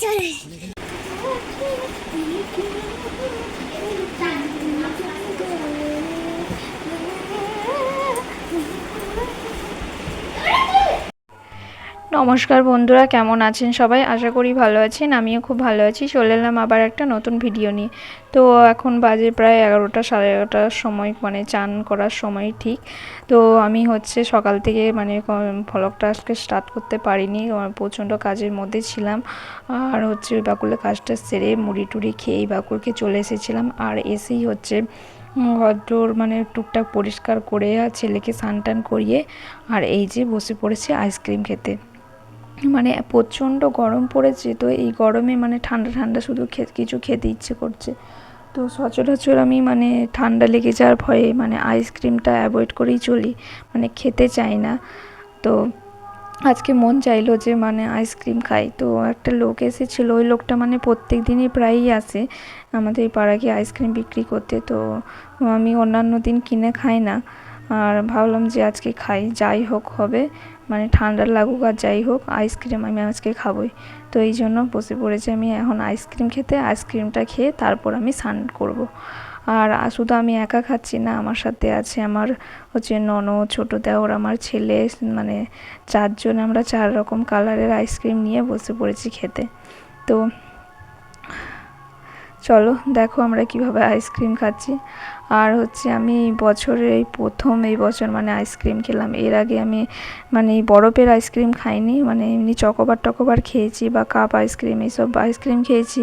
চলে নমস্কার বন্ধুরা, কেমন আছেন সবাই? আশা করি ভালো আছেন, আমিও খুব ভালো আছি। চলে এলাম আবার একটা নতুন ভিডিও নিয়ে। তো এখন বাজে প্রায় এগারোটা, সাড়ে এগারোটার সময় মানে চান করার সময় ঠিক। তো আমি হচ্ছে সকাল থেকে মানে ভ্লগটা আজকে স্টার্ট করতে পারিনি। প্রচণ্ড কাজের মধ্যে ছিলাম। আর হচ্ছে ওই বাকুলে কাজটা সেরে মুড়ি টুড়ি খেয়ে এই বাকুলকে চলে এসেছিলাম। আর এসেই হচ্ছে ঘরদোর মানে টুকটাক পরিষ্কার করে আর ছেলেকে স্নান টান করিয়ে, আর এই যে বসে পড়েছে আইসক্রিম খেতে। মানে প্রচণ্ড গরম পড়েছে, তো এই গরমে মানে ঠান্ডা ঠান্ডা শুধু কিছু খেতে ইচ্ছে করছে। তো সচরাচর আমি মানে ঠান্ডা লেগে যাওয়ার ভয়ে মানে আইসক্রিমটা অ্যাভয়েড করেই চলি মানে খেতে চাই না। তো আজকে মন চাইলো যে মানে আইসক্রিম খাই। তো একটা লোক এসেছিল, ওই লোকটা মানে প্রত্যেক দিনই প্রায়ই আসে আমাদের এই পাড়াকে আইসক্রিম বিক্রি করতে। তো আমি অন্যান্য দিন কিনে খাই না। আর ভাবলাম যে আজকে খাই, যাই হোক হবে। মানে ঠান্ডা লাগুক আর যাই হোক আইসক্রিম আমি আজকে খাবোই। তো এই জন্য বসে পড়েছি আমি এখন আইসক্রিম খেতে আইসক্রিমটা খেয়ে তারপর আমি স্নান করব। আর শুধু আমি একা খাচ্ছি না, আমার সাথে আছে আমার হচ্ছে নন ছোটো দেওর, আমার ছেলে মানে চারজন, আমরা চার রকম কালারের আইসক্রিম নিয়ে বসে পড়েছি খেতে। তো চলো, দেখো আমরা কীভাবে আইসক্রিম খাচ্ছি। আর হচ্ছে আমি বছরের এই প্রথম এই বছর মানে আইসক্রিম খেলাম। এর আগে আমি মানে বরফের আইসক্রিম খাইনি মানে এমনি চকোবার টকোবার খেয়েছি বা কাপ আইসক্রিম এইসব আইসক্রিম খেয়েছি।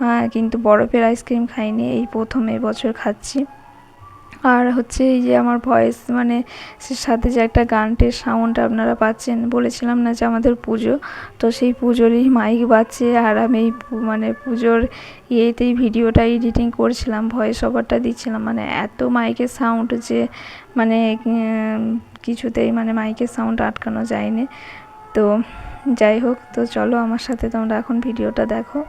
হ্যাঁ কিন্তু বরফের আইসক্রিম খাইনি, এই প্রথম এই বছর খাচ্ছি। আর হচ্ছে এই যে আমার ভয়েস মানে সাথে যে একটা গানটের সাউন্ড আপনারা পাচ্ছেন, বলেছিলাম না যে আমাদের পুজো, তো সেই পুজোরই মাইক বাজছে আর আমি এই মানে পুজোর ইয়েতেই ভিডিওটা এডিটিং করছিলাম ভয়েস ওভারটা দিচ্ছিলাম মানে এত মাইকের সাউন্ড যে মানে কিছুতেই মানে মাইকের সাউন্ড আটকানো যায়নি। তো যাই হোক, তো চলো আমার সাথে তোমরা এখন ভিডিওটা দেখো।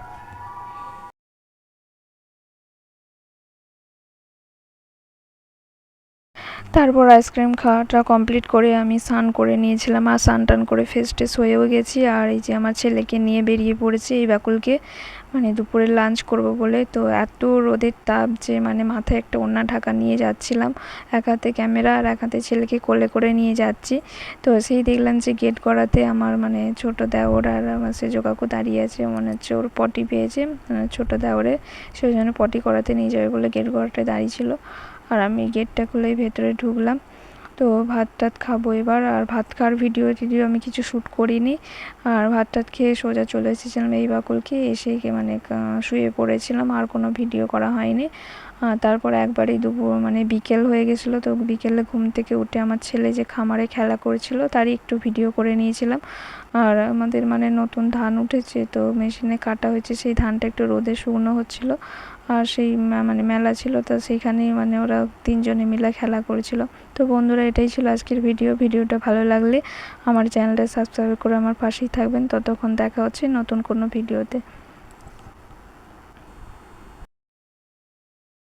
তারপর আইসক্রিম খাওয়াটা কমপ্লিট করে আমি স্নান করে নিয়েছিলাম আর স্নান টান করে ফেস টেস হয়েও গেছি। আর এই যে আমার ছেলেকে নিয়ে বেরিয়ে পড়েছে এই ব্যাকুলকে মানে দুপুরে লাঞ্চ করব বলে। তো এত রোদের তাপ যে মানে মাথায় একটা ওড়না ঢাকা নিয়ে যাচ্ছিলাম, এক হাতে ক্যামেরা আর এক হাতে ছেলেকে কোলে করে নিয়ে যাচ্ছি। তো সেই দেখলাম যে গেট করাতে আমার মানে ছোটো দেওর আর আমার সে যোগাকু দাঁড়িয়ে আছে, মনে হচ্ছে ওর পটি পেয়েছে মানে ছোটো দেওরে। সেই জন্য পটি করাতে নিয়ে যাবে বলে গেট করাটায় দাঁড়িয়ে ছিল। আর আমি গেটটা খুলেই ভেতরে ঢুকলাম। তো ভাত টাত খাব এবার, আর ভাত খাওয়ার ভিডিও টিডিও আমি কিছু শ্যুট করিনি। আর ভাত টাত খেয়ে সোজা চলে এসেছিলাম এই বাকুলকে, এসে মানে শুয়ে পড়েছিলাম, আর কোনো ভিডিও করা হয়নি। তারপর একবারেই দুপুর মানে বিকেল হয়ে গেছিল, তো বিকেলে ঘুম থেকে উঠে আমার ছেলে যে খামারে খেলা করেছিল, তারই একটু ভিডিও করে নিয়েছিলাম। আর আমাদের মানে নতুন ধান উঠেছে, তো মেশিনে কাটা হয়েছে, সেই ধানটা একটু রোদে শুকনো হচ্ছিল। আর সেই মানে মেলা ছিল, তো সেইখানেই মানে ওরা তিনজনে মিলে খেলা করেছিল। তো বন্ধুরা, এটাই ছিল আজকের ভিডিও। ভিডিওটা ভালো লাগলে আমার চ্যানেলটা সাবস্ক্রাইব করে আমার পাশেই থাকবেন। ততক্ষণ দেখা হচ্ছে নতুন কোনো ভিডিওতে।